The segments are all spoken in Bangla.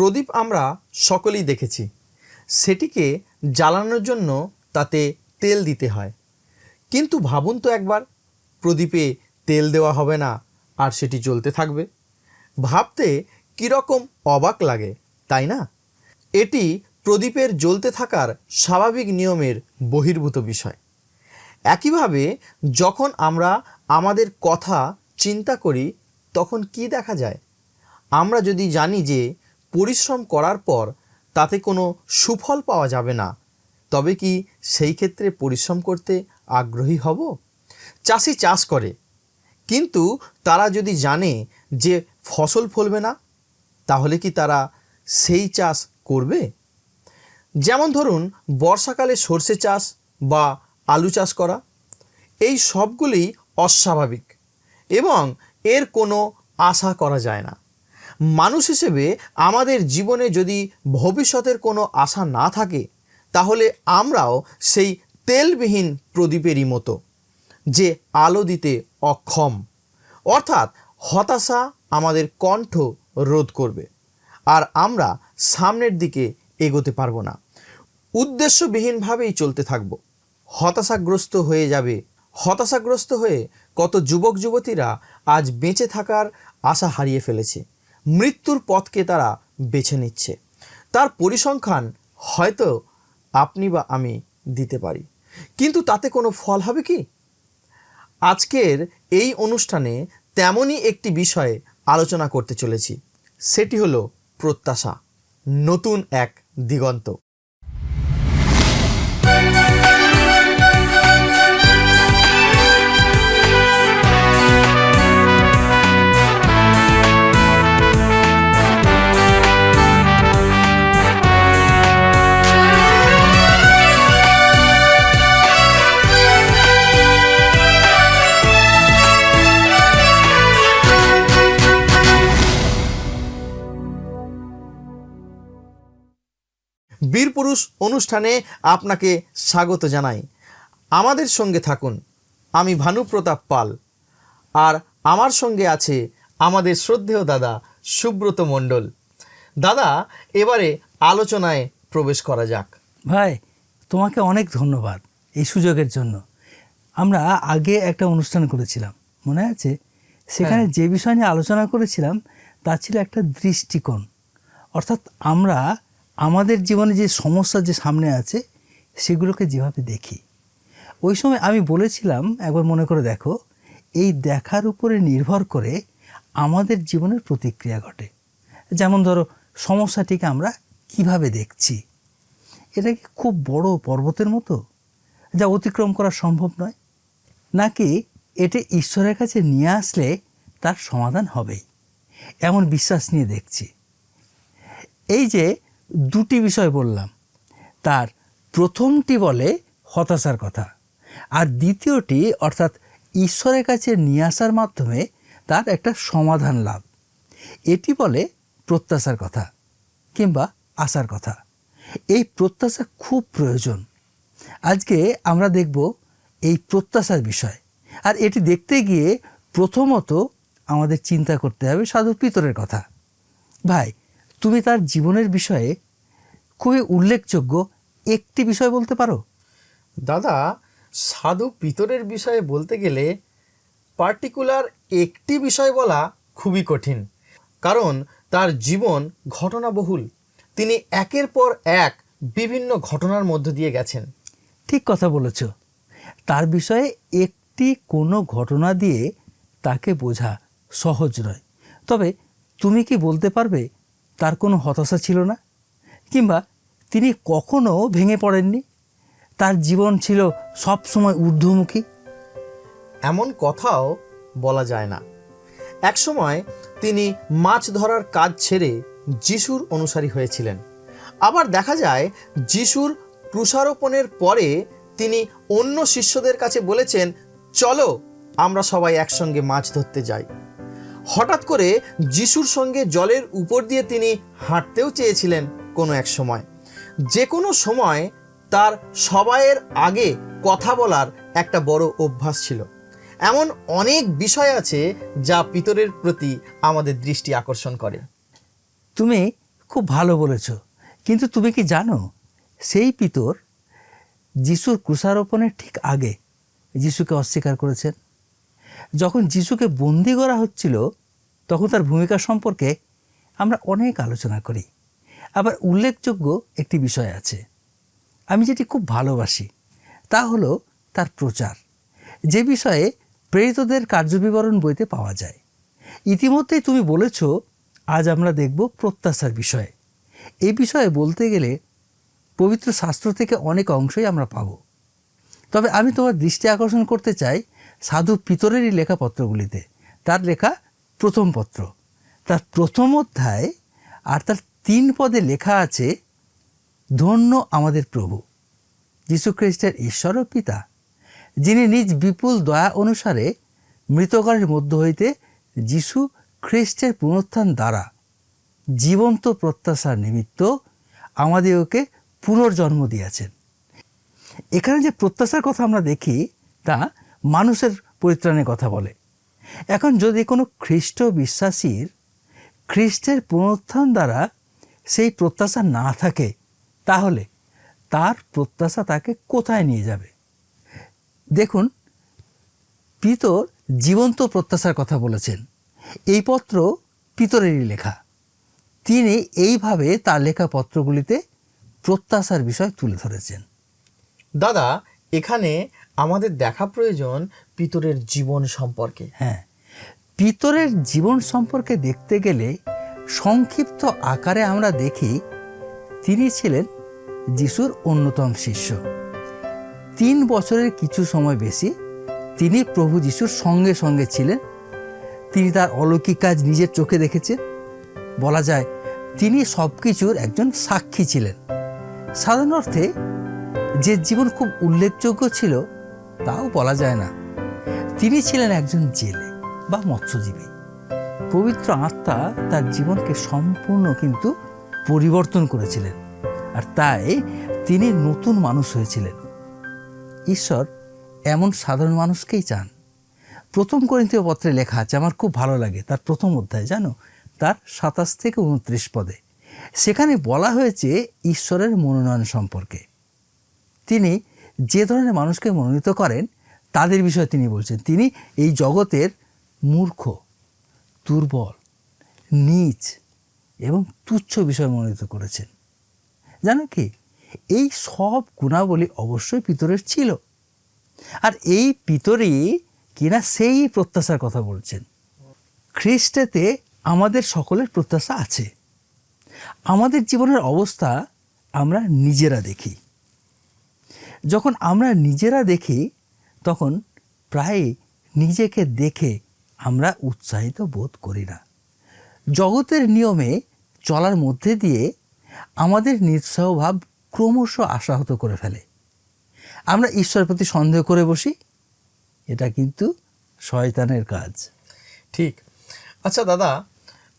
প্রদীপ আমরা সকলেই দেখেছি। সেটিকে জ্বালানোর জন্য তাতে তেল দিতে হয়। কিন্তু ভাবুন তো একবার, প্রদীপে তেল দেওয়া হবে না আর সেটি জ্বলতে থাকবে। ভাবতে কীরকম অবাক লাগে, তাই না? এটি প্রদীপের জ্বলতে থাকার স্বাভাবিক নিয়মের বহির্ভূত বিষয়। একইভাবে যখন আমরা আমাদের কথা চিন্তা করি, তখন কি দেখা যায়? আমরা যদি জানি যে পরিশ্রম করার পর তাতে কোনো সুফল পাওয়া যাবে না। তবে কি সেই ক্ষেত্রে পরিশ্রম করতে আগ্রহী হব? চাষি চাষ করে, কিন্তু তারা যদি জানে যে ফসল ফলবে না, তাহলে কি তারা সেই চাষ করবে? যেমন ধরুন, বর্ষাকালে সর্ষে চাষ বা আলু চাষ করা, এই সবগুলি অস্বাভাবিক এবং এর কোনো আশা করা যায় না। মানুষ হিসেবে আমাদের জীবনে যদি ভবিষ্যতের কোনো আশা না থাকে, তাহলে আমরাও সেই তেলবিহীন প্রদীপেরই মতো, যে আলো দিতে অক্ষম। অর্থাৎ হতাশা আমাদের কণ্ঠ রোধ করবে, আর আমরা সামনের দিকে এগোতে পারব না। উদ্দেশ্যবিহীনভাবেই চলতে থাকব। হতাশাগ্রস্ত হয়ে যাবে। হতাশাগ্রস্ত হয়ে কত যুবক যুবতীরা আজ বেঁচে থাকার আশা হারিয়ে ফেলেছে। মৃত্যুর পথকে তারা বেছে নিচ্ছে। তার পরিসংখ্যান হয়তো আপনি বা আমি দিতে পারি। কিন্তু তাতে কোনো ফল হবে কি? আজকের এই অনুষ্ঠানে তেমনই একটি বিষয়ে আলোচনা করতে চলেছি। সেটি হলো প্রত্যাশা, নতুন এক দিগন্ত। অনুষ্ঠানে আপনাকে স্বাগত জানাই। আমাদের সঙ্গে থাকুন আমি ভানুপ্রতাপ পাল। আর আমার সঙ্গে আছে আমাদের শ্রদ্ধেয় দাদা সুব্রত মণ্ডল। দাদা এবারে আলোচনায় প্রবেশ করা যাক। ভাই তোমাকে অনেক ধন্যবাদ এই সুযোগের জন্য। আমরা আগে একটা অনুষ্ঠান করেছিলাম মনে আছে? সেখানে যে বিষয় নিয়ে আলোচনা করেছিলাম তা ছিল একটা দৃষ্টিকোণ। অর্থাৎ আমরা আমাদের জীবনে যে সমস্যা যে সামনে আছে, সেগুলোকে যেভাবে দেখি। ওই সময় আমি বলেছিলাম, একবার মনে করে দেখো, এই দেখার উপরে নির্ভর করে আমাদের জীবনের প্রতিক্রিয়া ঘটে। যেমন ধরো, সমস্যাটিকে আমরা কীভাবে দেখছি? এটা কি খুব বড় পর্বতের মতো? যা অতিক্রম করা সম্ভব নয়? নাকি এটা ঈশ্বরের কাছে নিয়ে আসলে তার সমাধান হবেই? এমন বিশ্বাস নিয়ে দেখছি। এই যে দুটি বিষয় বললাম। তার প্রথমটি বলে হতাশার কথা আর দ্বিতীয়টি অর্থাৎ ঈশ্বরের কাছে নিয়ে আসার মাধ্যমে তার একটা সমাধান লাভ। এটি বলে প্রত্যাশার কথা কিংবা আশার কথা। এই প্রত্যাশা খুব প্রয়োজন। আজকে আমরা দেখব এই প্রত্যাশার বিষয় আর এটি দেখতে গিয়ে প্রথমত আমাদের চিন্তা করতে হবে সাধু পিতরের কথা। ভাই তুমি তার জীবনের বিষয়ে খুবই উল্লেখযোগ্য একটি বিষয় বলতে পারো? দাদা সাধু পিতরের বিষয়ে বলতে গেলে পার্টিকুলার একটি বিষয় বলা খুবই কঠিন। কারণ তার জীবন ঘটনাবহুল। তিনি একের পর এক বিভিন্ন ঘটনার মধ্য দিয়ে গেছেন। ঠিক কথা বলেছ। তার বিষয়ে একটি কোনো ঘটনা দিয়ে তাকে বোঝা সহজ নয়। তবে তুমি কি বলতে পারবে তার কোনো হতাশা ছিল না? কিংবা তিনি কখনো ভেঙে পড়েননি? তার জীবন ছিল সব সময় ঊর্ধ্বমুখী? এমন কথাও বলা যায় না। একসময় তিনি মাছ ধরার কাজ ছেড়ে যিশুর অনুসারী হয়েছিলেন। আবার দেখা যায়, যিশুর ক্রুশারোপণের পরে তিনি অন্য শিষ্যদের কাছে বলেছেন, চলো, আমরা সবাই একসঙ্গে মাছ ধরতে যাই। হঠাৎ করে যিশুর সঙ্গে জলের উপর দিয়ে তিনি হাঁটতেও চেয়েছিলেন কোনো এক সময়। যে কোনো সময় তার সবাইয়ের আগে কথা বলার একটা বড় অভ্যাস ছিল। এমন অনেক বিষয় আছে যা পিতরের প্রতি আমাদের দৃষ্টি আকর্ষণ করে। তুমি খুব ভালো বলেছ, কিন্তু তুমি কি জানো, সেই পিতর যিশুর ক্রুশারোপণের ঠিক আগে যিশুকে অস্বীকার করেছেন। যখন যিশুকে বন্দি করা হচ্ছিল তখন তার ভূমিকা সম্পর্কে আমরা অনেক আলোচনা করি। আবার উল্লেখযোগ্য একটি বিষয় আছে। আমি যেটি খুব ভালোবাসি, তা হলো তার প্রচার। যে বিষয়ে প্রেরিতদের কার্যবিবরণ বইতে পাওয়া যায়। ইতিমধ্যেই তুমি বলেছ, আজ আমরা দেখব প্রত্যাশার বিষয়ে। এই বিষয়ে বলতে গেলে পবিত্র শাস্ত্র থেকে অনেক অংশই আমরা পাব। তবে আমি তোমার দৃষ্টি আকর্ষণ করতে চাই সাধু পিতরেরই লেখা পত্রগুলিতে তার লেখা প্রথম পত্র। তার প্রথম অধ্যায় আর তার তিন পদে লেখা আছে, ধন্য আমাদের প্রভু, যীশুখ্রিস্টের ঈশ্বর ও পিতা, যিনি নিজ বিপুল দয়া অনুসারে মৃতকালের মধ্য হইতে যীশু খ্রিস্টের পুনরুত্থান দ্বারা জীবন্ত প্রত্যাশার নিমিত্ত আমাদেরকে পুনর্জন্ম দিয়েছেন। এখানে যে প্রত্যাশার কথা আমরা দেখি, তা মানুষের পরিত্রাণের কথা বলে। এখন যদি কোনো খ্রিস্ট বিশ্বাসীর খ্রিস্টের পুনরুত্থান দ্বারা সেই প্রত্যাশা না থাকে, তাহলে তার প্রত্যাশা তাকে কোথায় নিয়ে যাবে? দেখুন, পিতর জীবন্ত প্রত্যাশার কথা বলেছেন। এই পত্র পিতরেরই লেখা। তিনি এইভাবে তার লেখা পত্রগুলিতে প্রত্যাশার বিষয় তুলে ধরেছেন। দাদা, এখানে আমাদের দেখা প্রয়োজন পিতরের জীবন সম্পর্কে? হ্যাঁ পিতরের জীবন সম্পর্কে দেখতে গেলে সংক্ষিপ্ত আকারে আমরা দেখি তিনি ছিলেন যিশুর অন্যতম শিষ্য। তিন বছরের কিছু সময় বেশি তিনি প্রভু যিশুর সঙ্গে সঙ্গে ছিলেন। তিনি তার অলৌকিক কাজ নিজের চোখে দেখেছেন। বলা যায়, তিনি সব কিছুর একজন সাক্ষী ছিলেন। সাধারণ অর্থে যে জীবন খুব উল্লেখযোগ্য ছিল, তাও বলা যায় না। তিনি ছিলেন একজন জেলে বা মৎস্যজীবী। পবিত্র আত্মা তার জীবনকে সম্পূর্ণ কিন্তু পরিবর্তন করেছিলেন। আর তাই তিনি নতুন মানুষ হয়েছিলেন। ঈশ্বর এমন সাধারণ মানুষকেই চান। প্রথম করিন্তীয় পত্রে লেখা আছে, আমার খুব ভালো লাগে, তার প্রথম অধ্যায়, জানো? তার সাতাশ থেকে উনত্রিশ পদে। সেখানে বলা হয়েছে ঈশ্বরের মনোনয়ন সম্পর্কে। তিনি যে ধরনের মানুষকে মনোনীত করেন তাদের বিষয়ে তিনি বলছেন, তিনি এই জগতের মূর্খ, দুর্বল, নীচ এবং তুচ্ছ বিষয় মনোনীত করেছেন। জানো কি? এই সব গুণাবলী অবশ্যই পিতরের ছিল। আর এই পিতরই কিনা সেই প্রত্যাশার কথা বলছেন। খ্রিস্টেতে আমাদের সকলের প্রত্যাশা আছে। আমাদের জীবনের অবস্থা আমরা নিজেরা দেখি। যখন আমরা নিজেরা দেখি তখন প্রায় নিজেকে দেখে আমরা উৎসাহিত বোধ করি না। জগতের নিয়মে চলার মধ্যে দিয়ে আমাদের নিঃসহভাব ক্রমশ আশাহত করে ফেলে। আমরা ঈশ্বরের প্রতি সন্দেহ করে বসি, এটা কিন্তু শয়তানের কাজ। ঠিক। আচ্ছা দাদা,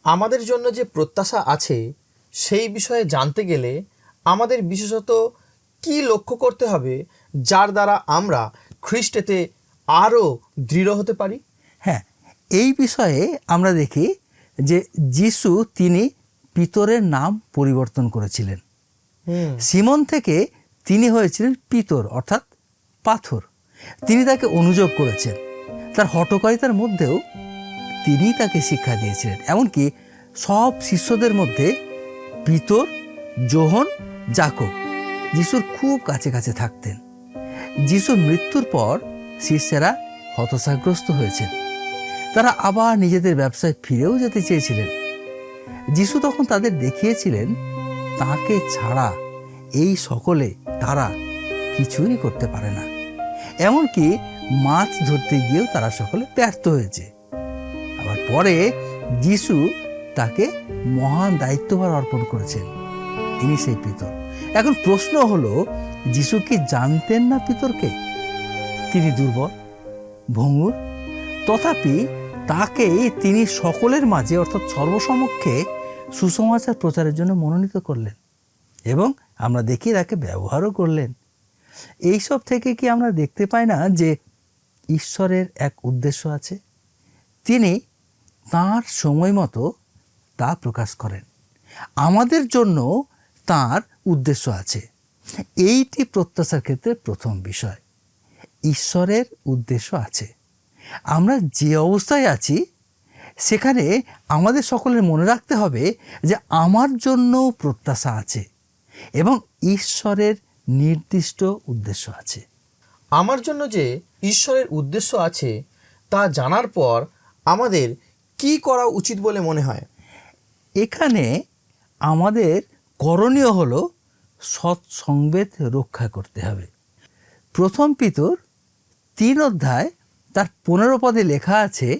আমাদের জন্য যে প্রত্যাশা আছে, সেই বিষয়ে জানতে গেলে আমাদের বিশেষত কি লক্ষ্য করতে হবে, যার দ্বারা আমরা খ্রিস্টেতে আরও দৃঢ় হতে পারি? হ্যাঁ এই বিষয়ে আমরা দেখি যে যিশু তিনি পিতরের নাম পরিবর্তন করেছিলেন। সিমন থেকে তিনি হয়েছিলেন পিতর অর্থাৎ পাথর। তিনি তাকে অনুযোগ করেছেন। তার হটকারিতার মধ্যেও তিনি তাকে শিক্ষা দিয়েছিলেন। এমনকি সব শিষ্যদের মধ্যে পিতর জোহন জাকব যিশুর খুব কাছে কাছে থাকতেন। যিশুর মৃত্যুর পর শিষ্যেরা হতাশাগ্রস্ত হয়েছেন। তারা আবার নিজেদের ব্যবসায় ফিরেও যেতে চেয়েছিলেন। যিশু তখন তাদের দেখিয়েছিলেন, তাকে ছাড়া এই সকলে, তারা কিছুই করতে পারে না। এমনকি মাছ ধরতে গিয়েও তারা সকলে ব্যর্থ হয়েছে। আবার পরে যিশু তাকে মহান দায়িত্বভার অর্পণ করেছেন। ইনি সেই পিতর। এখন প্রশ্ন হলো, যিশু কি জানতেন না পিতরকে? তিনি দুর্বল, ভঙ্গুর, তথাপি তাকে তিনি সকলের মাঝে, অর্থাৎ সর্বসমক্ষে সুসমাচার প্রচারের জন্য মনোনীত করলেন এবং আমরা দেখি তাকে ব্যবহারও করলেন। এইসব থেকে কি আমরা দেখতে পাই না যে ঈশ্বরের এক উদ্দেশ্য আছে? তিনি তার সময় মতো তা প্রকাশ করেন। আমাদের জন্য তার উদ্দেশ্য আছে। এইটি প্রত্যাশার ক্ষেত্রে প্রথম বিষয়। ঈশ্বরের উদ্দেশ্য আছে। আমরা যে অবস্থায় আছি সেখানে আমাদের সকলের মনে রাখতে হবে যে আমার জন্য প্রত্যাশা আছে এবং ঈশ্বরের নির্দিষ্ট উদ্দেশ্য আছে। আমার জন্য যে ঈশ্বরের উদ্দেশ্য আছে তা জানার পর আমাদের কি করা উচিত বলে মনে হয়? এখানে আমাদের করণীয় হলো সৎসংবেদ রক্ষা করতে হবে। প্রথম পিতর তিন অধ্যায় তার পনেরো পদে লেখা আছে,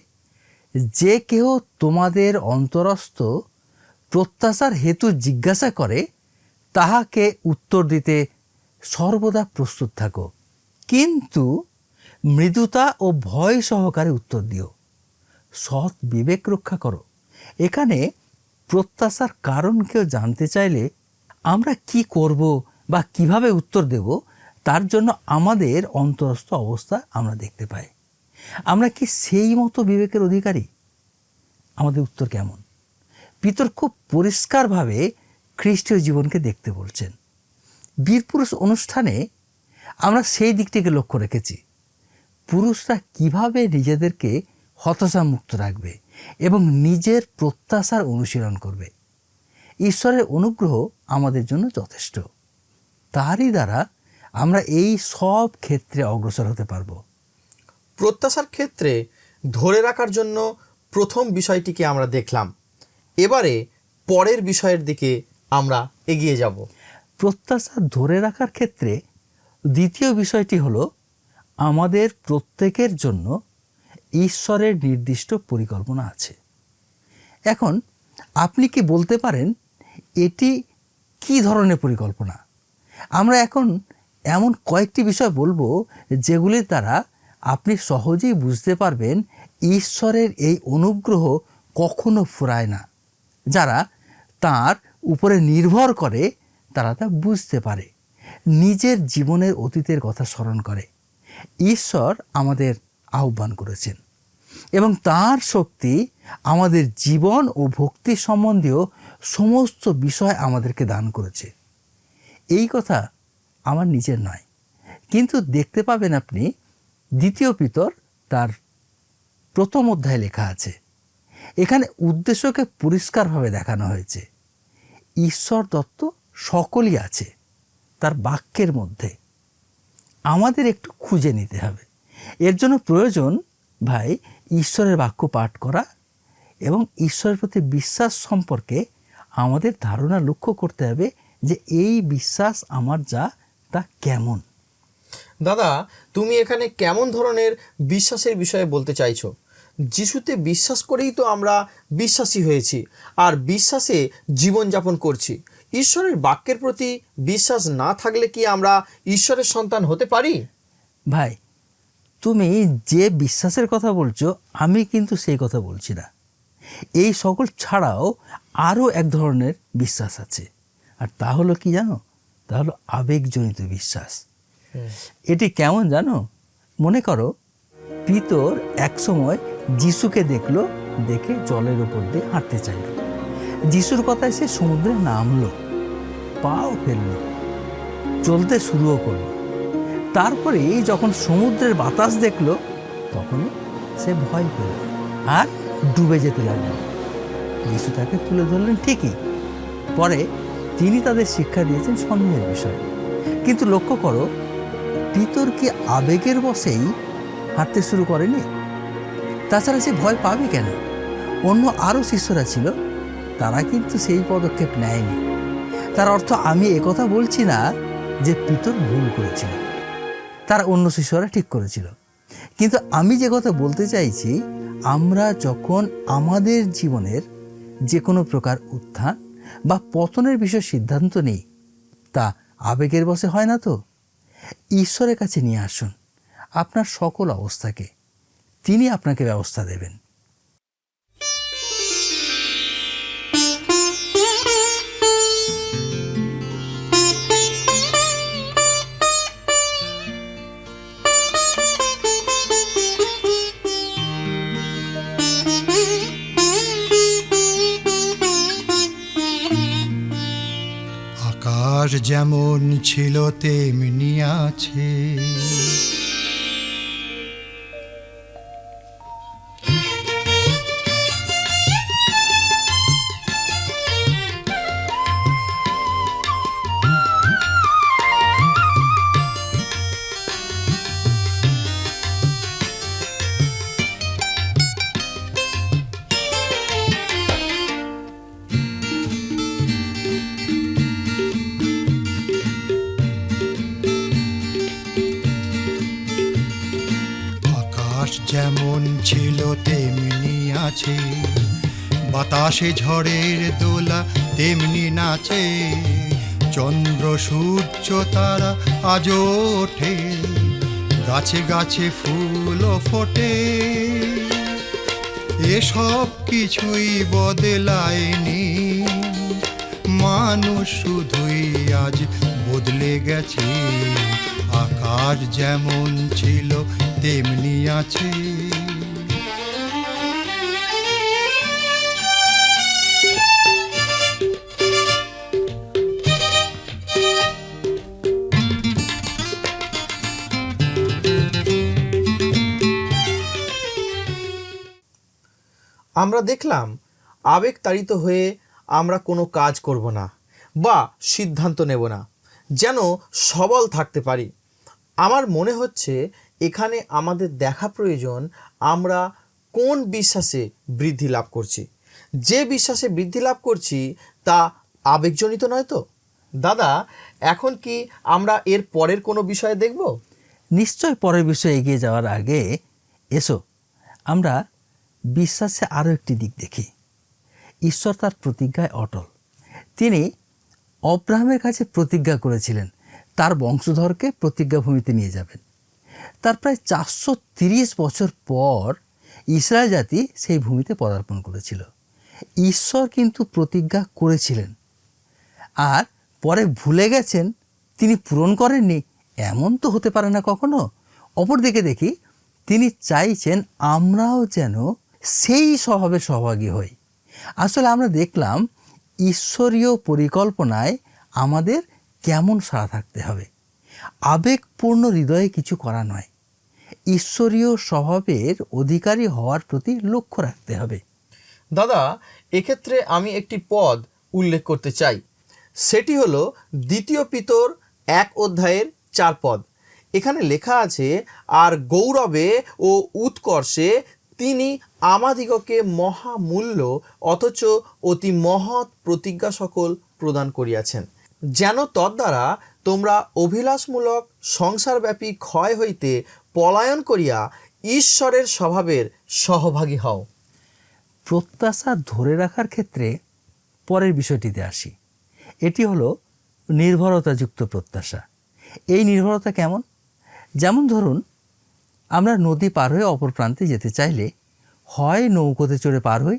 যে কেহ তোমাদের অন্তরস্থ প্রত্যাশার হেতু জিজ্ঞাসা করে, তাহাকে উত্তর দিতে সর্বদা প্রস্তুত থাকো। কিন্তু মৃদুতা ও ভয় সহকারে উত্তর দিও। সৎ বিবেক রক্ষা করো। এখানে প্রত্যাশার কারণ কেউ জানতে চাইলে আমরা কি করব বা কীভাবে উত্তর দেব, তার জন্য আমাদের অন্তরস্থ অবস্থা আমরা দেখতে পাই। আমরা কি সেই মতো বিবেকের অধিকারী? আমাদের উত্তর কেমন? পিতর খুব পরিষ্কারভাবে খ্রিস্টীয় জীবনকে দেখতে বলছেন। বীরপুরুষ অনুষ্ঠানে আমরা সেই দিকটিকে লক্ষ্য রেখেছি। পুরুষরা কীভাবে নিজেদেরকে হতাশামুক্ত রাখবে? এবং নিজের প্রত্যাশার অনুশীলন করবে। ঈশ্বরের অনুগ্রহ আমাদের জন্য যথেষ্ট। তারই দ্বারা আমরা এই সব ক্ষেত্রে অগ্রসর হতে পারব। প্রত্যাশার ক্ষেত্রে ধরে রাখার জন্য প্রথম বিষয়টিকে আমরা দেখলাম। এবারে পরের বিষয়ের দিকে আমরা এগিয়ে যাব। প্রত্যাশা ধরে রাখার ক্ষেত্রে দ্বিতীয় বিষয়টি হলো আমাদের প্রত্যেকের জন্য ঈশ্বরের নির্দিষ্ট পরিকল্পনা আছে। এখন আপনি কি বলতে পারেন, এটি কি ধরনের পরিকল্পনা? আমরা এখন এমন কয়েকটি বিষয় বলব যেগুলির দ্বারা আপনি সহজেই বুঝতে পারবেন ঈশ্বরের এই অনুগ্রহ কখনো ফুরায় না। যারা তার উপরে নির্ভর করে, তারা তা বুঝতে পারে। নিজের জীবনের অতীতের কথা স্মরণ করে। ঈশ্বর আমাদের আহ্বান করেছেন। এবং তার শক্তি আমাদের জীবন ও ভক্তি সম্বন্ধীয় সমস্ত বিষয় আমাদেরকে দান করেছে। এই কথা আমার নিজের নয়, কিন্তু দেখতে পাবেন আপনি দ্বিতীয় পিতর তার প্রথম অধ্যায় লেখা আছে। এখানে উদ্দেশ্যকে পরিষ্কারভাবে দেখানো হয়েছে। ঈশ্বর দত্ত সকলই আছে তার বাক্যের মধ্যে। আমাদের একটু খুঁজে নিতে হবে। এর জন্য প্রয়োজন ভাই ঈশ্বরের বাক্য পাঠ করা এবং ঈশ্বরের প্রতি বিশ্বাস সম্পর্কে আমাদের ধারণা লক্ষ্য করতে হবে যে এই বিশ্বাস আমার যা তা কেমন। দাদা তুমি এখানে কেমন ধরনের বিশ্বাসের বিষয়ে বলতে চাইছো? যিশুতে বিশ্বাস করেই তো আমরা বিশ্বাসী হয়েছি আর বিশ্বাসে জীবনযাপন করছি। ঈশ্বরের বাক্যের প্রতি বিশ্বাস না থাকলে কি আমরা ঈশ্বরের সন্তান হতে পারি? ভাই তুমি যে বিশ্বাসের কথা বলছো আমি কিন্তু সেই কথা বলছি না। এই সকল ছাড়াও আরও এক ধরনের বিশ্বাস আছে। আর তা হলো কি জানো? তা হলো আবেগজনিত বিশ্বাস। এটি কেমন জানো? মনে করো পিতর একসময় যিশুকে দেখল দেখে জলের উপর দিয়ে হাঁটতে চাইল। যিশুর কথায় সে সমুদ্রে নামলো পাও ফেলল চলতে শুরুও করল। তারপরে যখন সমুদ্রের বাতাস দেখল তখন সে ভয় পেল আর ডুবে যেতে লাগল। যিশু তাকে তুলে ধরলেন ঠিকই। পরে তিনি তাদের শিক্ষা দিয়েছেন সন্দেহের বিষয়ে। কিন্তু লক্ষ্য করো, পিতর কি আবেগের বসেই হাঁটতে শুরু করেনি? তাছাড়া সে ভয় পাবে কেন? অন্য আরও শিষ্যরা ছিল, তারা কিন্তু সেই পদক্ষেপ নেয়নি। তার অর্থ আমি একথা বলছি না যে পিতর ভুল করেছিল। তার অন্য শিষ্যরা ঠিক করেছিল। কিন্তু আমি যে কথা বলতে চাইছি, আমরা যখন আমাদের জীবনের যে কোনো প্রকার উত্থান বা পতনের বিষয়ে সিদ্ধান্ত নিই, তা আবেগের বসে হয় না তো? ঈশ্বরের কাছে নিয়ে আসুন, আপনার সকল অবস্থাকে, তিনি আপনাকে ব্যবস্থা দেবেন। যেমন ছিল তেমনি আছে। বাতাসে ঝড়ের দোলা, তেমনি নাচে। চন্দ্র, সূর্য, তারা আজও ওঠে। গাছে গাছে ফুল ফোটে। এসব কিছুই বদলায়নি। মানুষ শুধুই আজ বদলে গেছে। আকাশ যেমন ছিল, তেমনি আছে। আমরা দেখলাম, আবেগ তাড়িত হয়ে আমরা কোনো কাজ করব না বা সিদ্ধান্ত নেব না, যেন সবল থাকতে পারি। আমার মনে হচ্ছে এখানে আমাদের দেখা প্রয়োজন আমরা কোন বিশ্বাসে বৃদ্ধি লাভ করছি। যে বিশ্বাসে বৃদ্ধি লাভ করছি তা আবেগজনিত নয় তো? দাদা, এখন কি আমরা এর পরের কোনো বিষয়ে দেখব? নিশ্চয় পরের বিষয়ে এগিয়ে যাওয়ার আগে এসো, আমরা বিশ্বাসে আরও একটি দিক দেখি। ঈশ্বর তার প্রতিজ্ঞায় অটল। তিনি অব্রাহামের কাছে প্রতিজ্ঞা করেছিলেন, তার বংশধরকে প্রতিজ্ঞা ভূমিতে নিয়ে যাবেন। তার প্রায় চারশো তিরিশ বছর পর ইসরায়েল জাতি সেই ভূমিতে পদার্পণ করেছিল। ঈশ্বর কিন্তু প্রতিজ্ঞা করেছিলেন। আর পরে ভুলে গেছেন, তিনি পূরণ করেননি। এমন তো হতে পারে না কখনো। অপরদিকে দেখি, তিনি চাইছেন আমরাও যেন সেই স্বভাবে সহভাগী হই। আসলে আমরা দেখলাম ঈশ্বরীয় পরিকল্পনায় আমাদের কেমন সাড়া থাকতে হবে। আবেগপূর্ণ হৃদয়ে কিছু করা নয়। ঈশ্বরীয় স্বভাবের অধিকারী হওয়ার প্রতি লক্ষ্য রাখতে হবে। দাদা, এক্ষেত্রে আমি একটি পদ উল্লেখ করতে চাই। সেটি হলো দ্বিতীয় পিতর এক অধ্যায়ের চার পদ। এখানে লেখা আছে, আর গৌরবে ও উৎকর্ষে তিনি আমাদিগকে মহামূল্য অথচ অতি মহৎ প্রতিজ্ঞা সকল প্রদান করিয়াছেন। যেন তদ্বারা তোমরা অভিলাষমূলক সংসারব্যাপী ক্ষয় হইতে পলায়ন করিয়া ঈশ্বরের স্বভাবের সহভাগী হও। প্রত্যাশা ধরে রাখার ক্ষেত্রে পরের বিষয়টিতে আসি। এটি হলো নির্ভরতাযুক্ত প্রত্যাশা। এই নির্ভরতা কেমন? যেমন ধরুন আমরা নদী পার হয়ে অপর প্রান্তে যেতে চাইলে হয় নৌকোতে চড়ে পার হই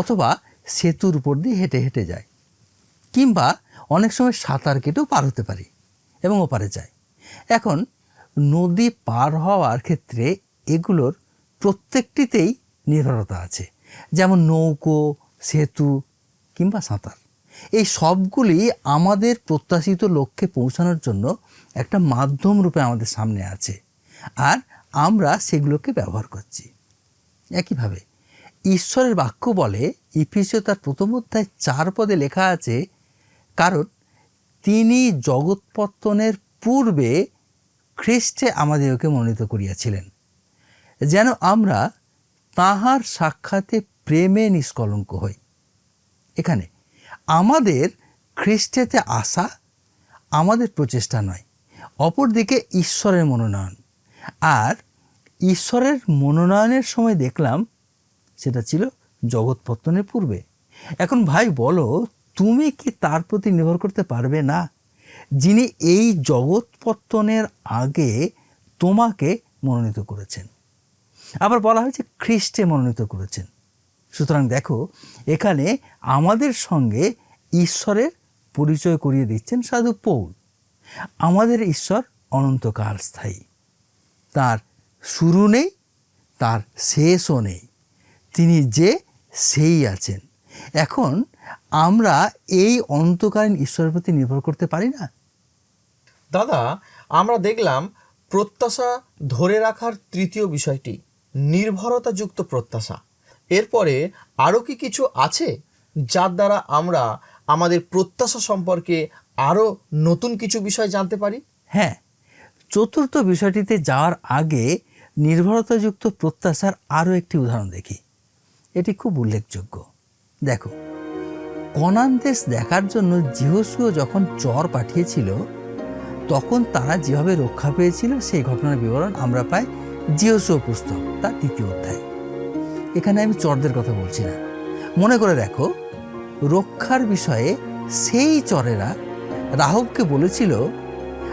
অথবা সেতুর উপর দিয়ে হেঁটে হেঁটে যাই, কিংবা অনেক সময় সাঁতার কেটেও পার হতে পারি এবং ওপারে যাই। এখন নদী পার হওয়ার ক্ষেত্রে এগুলোর প্রত্যেকটিতেই নির্ভরতা আছে, যেমন নৌকো, সেতু কিংবা সাঁতার। এই সবগুলি আমাদের প্রত্যাশিত লক্ষ্যে পৌঁছানোর জন্য একটা মাধ্যম রূপে আমাদের সামনে আছে। আর আমরা সেগুলোকে ব্যবহার করছি। একইভাবে, ঈশ্বরের বাক্য বলে, ইফিসীয় তার প্রথম অধ্যায় চার পদে লেখা আছে, কারণ তিনি জগৎপত্তনের পূর্বে খ্রিস্টে আমাদেরকে মনোনীত করিয়াছিলেন। যেন আমরা তাহার সাক্ষাতে প্রেমে নিষ্কলঙ্ক হই। এখানে, আমাদের খ্রিস্টেতে আসা আমাদের প্রচেষ্টা নয়, অপরদিকে ঈশ্বরের মনোনয়ন। আর ঈশ্বরের মনোনয়নের সময় দেখলাম সেটা ছিল জগৎপত্তনের পূর্বে। এখন ভাই বলো, তুমি কি তার প্রতি নির্ভর করতে পারবে না? যিনি এই জগৎপত্তনের আগে তোমাকে মনোনীত করেছেন। আবার বলা হয়েছে খ্রিস্টে মনোনীত করেছেন। সুতরাং দেখো, এখানে আমাদের সঙ্গে ঈশ্বরের পরিচয় করিয়ে দিচ্ছেন সাধু পৌল। আমাদের ঈশ্বর অনন্তকাল স্থায়ী। তার শুরু নেই তার শেষও নেই। তিনি যে সেই আছেন। এখন আমরা এই অনন্তকালীন ঈশ্বরের প্রতি নির্ভর করতে পারি না? দাদা আমরা দেখলাম প্রত্যাশা ধরে রাখার তৃতীয় বিষয়টি নির্ভরতাযুক্ত প্রত্যাশা। এরপরে আরও কি কিছু আছে যার দ্বারা আমরা আমাদের প্রত্যাশা সম্পর্কে আরও নতুন কিছু বিষয় জানতে পারি? হ্যাঁ চতুর্থ বিষয়টিতে যাওয়ার আগে নির্ভরতাযুক্ত প্রত্যাশার আরও একটি উদাহরণ দেখি। এটি খুব উল্লেখযোগ্য। দেখো, কনান দেশ দেখার জন্য জিহসুও যখন চর পাঠিয়েছিল, তখন তারা যেভাবে রক্ষা পেয়েছিল, সেই ঘটনার বিবরণ আমরা পাই জিহসুও পুস্তক, তার তৃতীয় অধ্যায়। এখানে আমি চরদের কথা বলছি না। মনে করে দেখো, রক্ষার বিষয়ে সেই চরেরা রাহবকে বলেছিল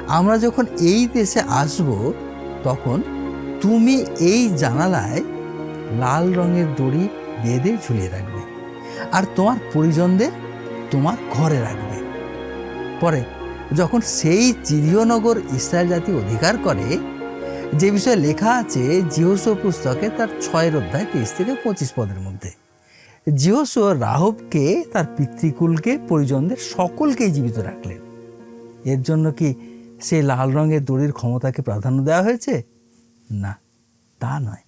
আমরা যখন এই দেশে আসব, তখন তুমি এই জানালায় লাল রঙের দড়ি বেঁধে ঝুলিয়ে রাখবে। আর তোমার পরিজনদের তোমার ঘরে রাখবে। পরে যখন সেই চিরিয়নগর ইসরায়েল জাতি অধিকার করে, যে বিষয়ে লেখা আছে জিহস পুস্তকে তার ছয়ের অধ্যায় তেইশ থেকে পঁচিশ পদের মধ্যে। জিহস রাহবকে, তার পিতৃকুলকে, পরিজনদের সকলকেই জীবিত রাখলেন। এর জন্য কি সেই লাল রঙের দড়ির ক্ষমতাকে প্রাধান্য দেওয়া হয়েছে? না তা নয়।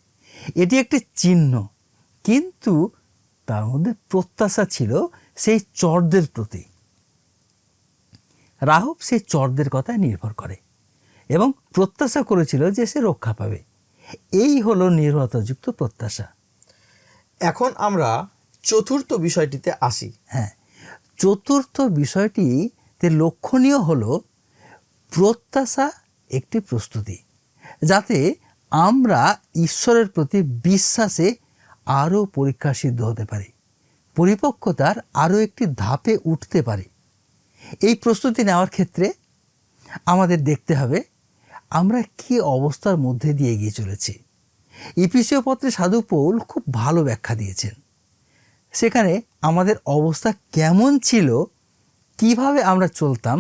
এটি একটি চিহ্ন কিন্তু তার মধ্যে প্রত্যাশা ছিল সেই চরদের প্রতি। রাহব সেই চরদের কথায় নির্ভর করে এবং প্রত্যাশা করেছিল যে সে রক্ষা পাবে। এই হলো নির্ভরতাযুক্ত প্রত্যাশা। এখন আমরা চতুর্থ বিষয়টিতে আসি। হ্যাঁ চতুর্থ বিষয়টিতে লক্ষণীয় হলো প্রত্যাশা একটি প্রস্তুতি, যাতে আমরা ঈশ্বরের প্রতি বিশ্বাসে আরও পরীক্ষা সিদ্ধ হতে পারি, পরিপক্কতার আরও একটি ধাপে উঠতে পারি। এই প্রস্তুতি নেওয়ার ক্ষেত্রে আমাদের দেখতে হবে আমরা কি অবস্থার মধ্যে দিয়ে এগিয়ে চলেছি। ইপিসীয় পত্রে সাধু পৌল খুব ভালো ব্যাখ্যা দিয়েছেন। সেখানে আমাদের অবস্থা কেমন ছিল, কীভাবে আমরা চলতাম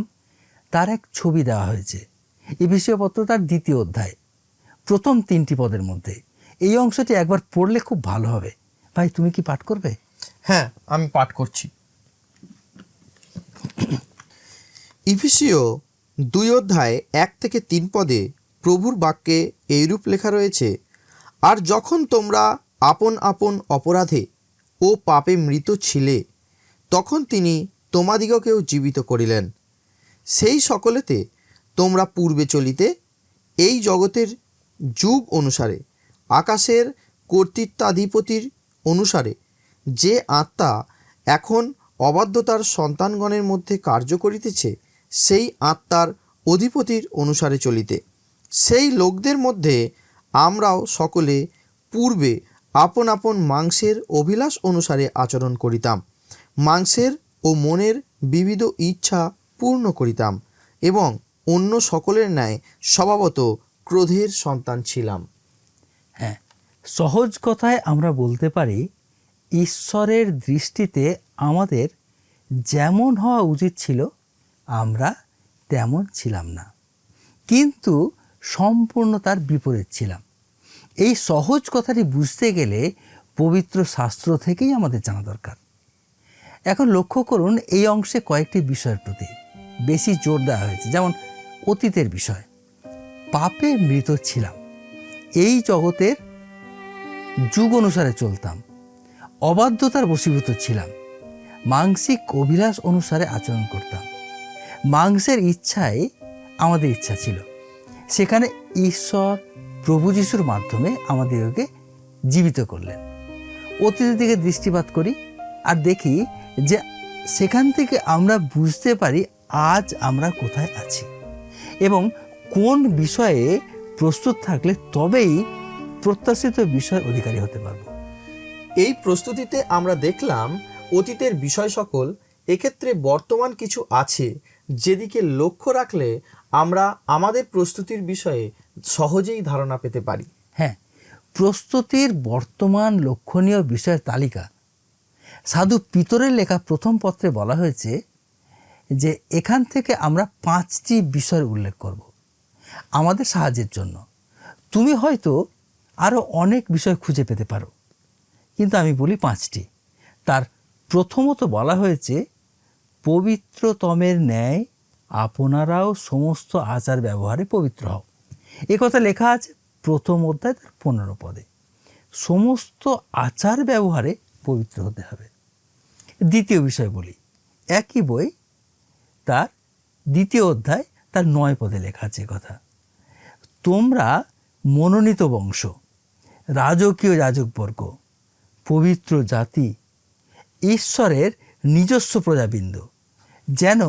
তার এক ছবি দেওয়া হয়েছে। এই বিষয়পত্র তার দ্বিতীয় অধ্যায়। প্রথম তিনটি পদের মধ্যে। এই অংশটি একবার পড়লে খুব ভালো হবে। ভাই, তুমি কি পাঠ করবে? হ্যাঁ আমি পাঠ করছি। ইফিসিও দুই অধ্যায় এক থেকে তিন পদে প্রভুর বাক্যে এইরূপ লেখা রয়েছে, আর যখন তোমরা আপন আপন অপরাধে ও পাপে মৃত ছিলে, তখন তিনি তোমাদিগকেও জীবিত করিলেন। সেই সকলেতে তোমরা পূর্বে চলিতে এই জগতের যুগ অনুসারে, আকাশের কর্তৃত্বাধিপতির অনুসারে যে আত্মা এখন অবাধ্যতার সন্তানগণের মধ্যে কার্য করিতেছে, সেই আত্মার অধিপতির অনুসারে চলিতে। সেই লোকদের মধ্যে আমরাও সকলে পূর্বে আপন আপন মাংসের অভিলাষ অনুসারে আচরণ করিতাম। মাংসের ও মনের বিবিধ ইচ্ছা পূর্ণ করিতাম এবং অন্য সকলের ন্যায় স্বভাবত ক্রোধের সন্তান ছিলাম। হ্যাঁ সহজ কথায় আমরা বলতে পারি, ঈশ্বরের দৃষ্টিতে আমাদের যেমন হওয়া উচিত ছিল, আমরা তেমন ছিলাম না। কিন্তু সম্পূর্ণ তার বিপরীত ছিলাম। এই সহজ কথাটি বুঝতে গেলে পবিত্র শাস্ত্র থেকেই আমাদের জানা দরকার। এখন লক্ষ্য করুন, এই অংশে কয়েকটি বিষয়ের প্রতি। বেশি জোর দেওয়া হয়েছে। যেমন অতীতের বিষয়। পাপে মৃত ছিলাম। এই জগতের যুগ অনুসারে চলতাম। অবাধ্যতার বশীভূত ছিলাম। মাংসিক অভিলাষ অনুসারে আচরণ করতাম। মাংসের ইচ্ছায় আমাদের ইচ্ছা ছিল। সেখানে ঈশ্বর, প্রভু যিশুর মাধ্যমে আমাদেরকে জীবিত করলেন। অতীতের দিকে দৃষ্টিপাত করি আর দেখি যে সেখান থেকে আমরা বুঝতে পারি আজ আমরা কোথায় আছি? এবং কোন বিষয়ে প্রস্তুত থাকলে তবেই প্রত্যাশিত বিষয় অধিকারী হতে পারব? এই প্রস্তুতিতে আমরা দেখলাম অতীতের বিষয় সকল, এক্ষেত্রে বর্তমান কিছু আছে যেদিকে লক্ষ্য রাখলে আমরা আমাদের প্রস্তুতির বিষয়ে সহজেই ধারণা পেতে পারি। হ্যাঁ প্রস্তুতির বর্তমান লক্ষণীয় বিষয়ের তালিকা। সাধু পিতরের লেখা প্রথম পত্রে বলা হয়েছে যে এখান থেকে আমরা পাঁচটি বিষয় উল্লেখ করব আমাদের সাহায্যের জন্য। তুমি হয়তো আরও অনেক বিষয় খুঁজে পেতে পারো, কিন্তু আমি বলি পাঁচটি। তার প্রথমত বলা হয়েছে, পবিত্রতমের ন্যায় আপনারাও সমস্ত আচার ব্যবহারে পবিত্র হও। এ কথা লেখা আছে প্রথম অধ্যায় তার পনেরো পদে। সমস্ত আচার ব্যবহারে পবিত্র হতে হবে। দ্বিতীয় বিষয় বলি, একই বই তার দ্বিতীয় অধ্যায়, তার নয় পদে লেখা আছে কথা। তোমরা মনোনীত বংশ, রাজকীয় যাজকবর্গ পবিত্র জাতি, ঈশ্বরের নিজস্ব প্রজাবৃন্দ, যেন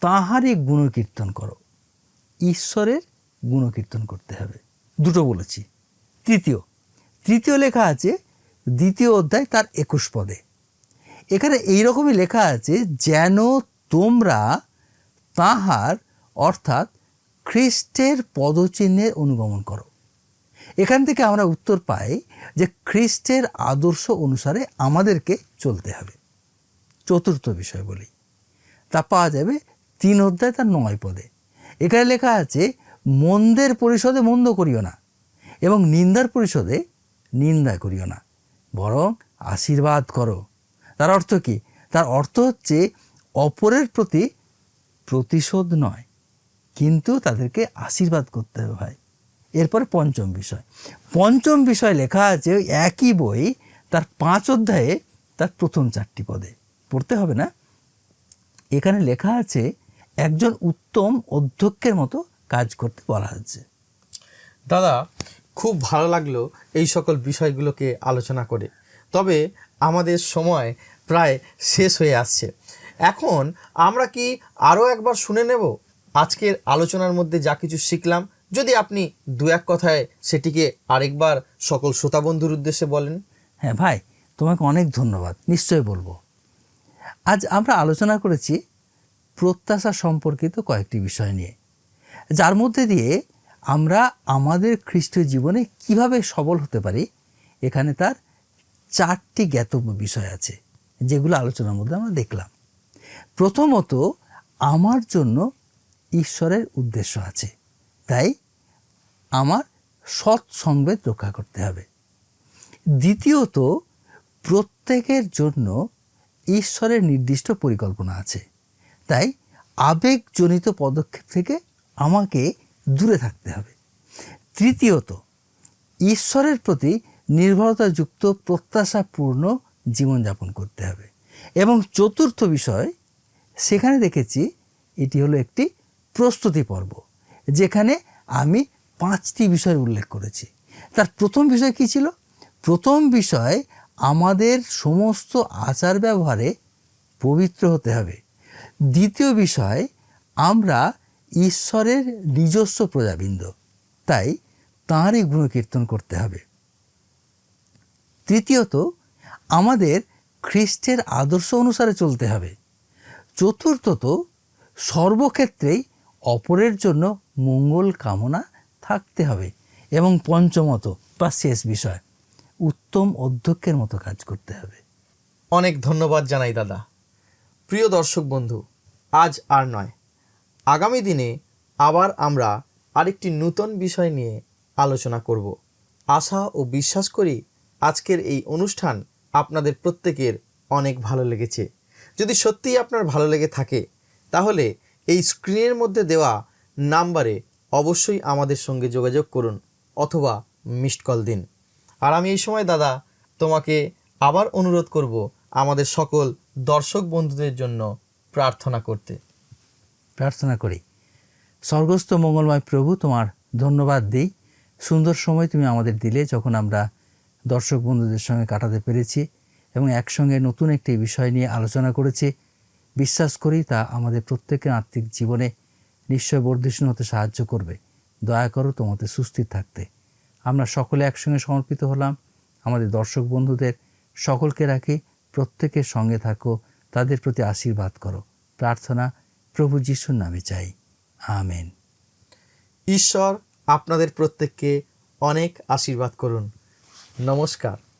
তাহারই গুণকীর্তন করো। ঈশ্বরের গুণকীর্তন করতে হবে। দুটো বলেছি। তৃতীয়। তৃতীয় লেখা আছে, দ্বিতীয় অধ্যায় তার একুশ পদে। এখানে এইরকমই লেখা আছে, যেন তোমরা তাহার, অর্থাৎ খ্রিস্টের পদচিহ্নের অনুগমন করো। এখান থেকে আমরা উত্তর পাই যে খ্রিস্টের আদর্শ অনুসারে আমাদেরকে চলতে হবে। চতুর্থ বিষয় বলি। তা পাওয়া যাবে তিন অধ্যায় তার নয় পদে। এখানে লেখা আছে, মন্দের পরিশোধে মন্দ করিও না এবং নিন্দার পরিশোধে নিন্দা করিও না, বরং আশীর্বাদ করো। তার অর্থ কি? তার অর্থ হচ্ছে অপরের প্রতি প্রতিশোধ নয়, কিন্তু তাদেরকে আশীর্বাদ করতে হবে ভাই। এরপরে পঞ্চম বিষয়। পঞ্চম বিষয় লেখা আছে একই বই তার পাঁচ অধ্যায়ে তার প্রথম চারটি পদে। পড়তে হবে না? এখানে লেখা আছে, একজন উত্তম অধ্যক্ষের মতো কাজ করতে বলা হচ্ছে। দাদা, খুব ভালো লাগল এই সকল বিষয়গুলোকে আলোচনা করে। তবে আমাদের সময় প্রায় শেষ হয়ে আসছে। এখন আমরা কি আরও একবার শুনে নেব? আজকের আলোচনার মধ্যে যা কিছু শিখলাম, যদি আপনি দু এক কথায় সেটিকে আরেকবার সকল শ্রোতা বন্ধুর উদ্দেশ্যে বলেন। হ্যাঁ ভাই, তোমাকে অনেক ধন্যবাদ, নিশ্চয়ই বলব। আজ আমরা আলোচনা করেছি প্রত্যাশা সম্পর্কিত কয়েকটি বিষয় নিয়ে। যার মধ্যে দিয়ে আমরা আমাদের খ্রিস্টীয় জীবনে কীভাবে সবল হতে পারি, এখানে তার চারটি জ্ঞাতব্য বিষয় আছে, যেগুলো আলোচনার মধ্যে আমরা দেখলাম। প্রথমত আমার জন্য ঈশ্বরের উদ্দেশ্য আছে। তাই আমার সৎ রক্ষা করতে হবে। দ্বিতীয়ত, প্রত্যেকের জন্য ঈশ্বরের নির্দিষ্ট পরিকল্পনা আছে। তাই আবেগজনিত পদক্ষেপ থেকে আমাকে দূরে থাকতে হবে। তৃতীয়ত, ঈশ্বরের প্রতি নির্ভরতাযুক্ত, প্রত্যাশাপূর্ণ জীবনযাপন করতে হবে। এবং চতুর্থ বিষয় সেখানে দেখেছি এটি হলো একটি প্রস্তুতি পর্ব, যেখানে আমি পাঁচটি বিষয় উল্লেখ করেছি। তার প্রথম বিষয় কী ছিল? প্রথম বিষয়, আমাদের সমস্ত আচার ব্যবহারে পবিত্র হতে হবে। দ্বিতীয় বিষয়, আমরা ঈশ্বরের নিজস্ব প্রজাবৃন্দ, তাই তাঁরই গুণকীর্তন করতে হবে। তৃতীয়ত, আমাদের খ্রিস্টের আদর্শ অনুসারে চলতে হবে। চতুর্থত, সর্বক্ষেত্রেই অপরের জন্য মঙ্গল কামনা থাকতে হবে এবং পঞ্চমত বা শেষ বিষয়, উত্তম অধ্যক্ষের মতো কাজ করতে হবে। অনেক ধন্যবাদ জানাই দাদা। প্রিয় দর্শক বন্ধু, আজ আর নয়। আগামী দিনে আবার আমরা আরেকটি নূতন বিষয় নিয়ে আলোচনা করব। আশা ও বিশ্বাস করি আজকের এই অনুষ্ঠান আপনাদের প্রত্যেকের অনেক ভালো লেগেছে। যদি সত্যিই আপনার ভালো লেগে থাকে, তাহলে এই স্ক্রিনের মধ্যে দেওয়া নাম্বারে অবশ্যই আমাদের সঙ্গে যোগাযোগ করুন অথবা মিসড কল দিন। আর আমি এই সময় দাদা তোমাকে আবার অনুরোধ করব আমাদের সকল দর্শক বন্ধুদের জন্য প্রার্থনা করতে। প্রার্থনা করি। স্বর্গস্থ মঙ্গলময় প্রভু তোমার ধন্যবাদ দিই। সুন্দর সময় তুমি আমাদের দিলে যখন আমরা দর্শক বন্ধুদের সঙ্গে কাটাতে পেরেছি। এবং একসঙ্গে নতুন একটি বিষয় নিয়ে আলোচনা করেছি। বিশ্বাস করি তা আমাদের প্রত্যেকের আত্মিক জীবনে নিশ্চয় বর্ধিষ্ণু হতে সাহায্য করবে। দয়া করো তোমাদের সুস্থির থাকতে। আমরা সকলে একসঙ্গে সমর্পিত হলাম। আমাদের দর্শক বন্ধুদের সকলকে রাখি। প্রত্যেকের সঙ্গে থাকো। তাদের প্রতি আশীর্বাদ করো। প্রার্থনা প্রভু যিশুর নামে চাই। আমেন। ঈশ্বর আপনাদের প্রত্যেককে অনেক আশীর্বাদ করুন। নমস্কার।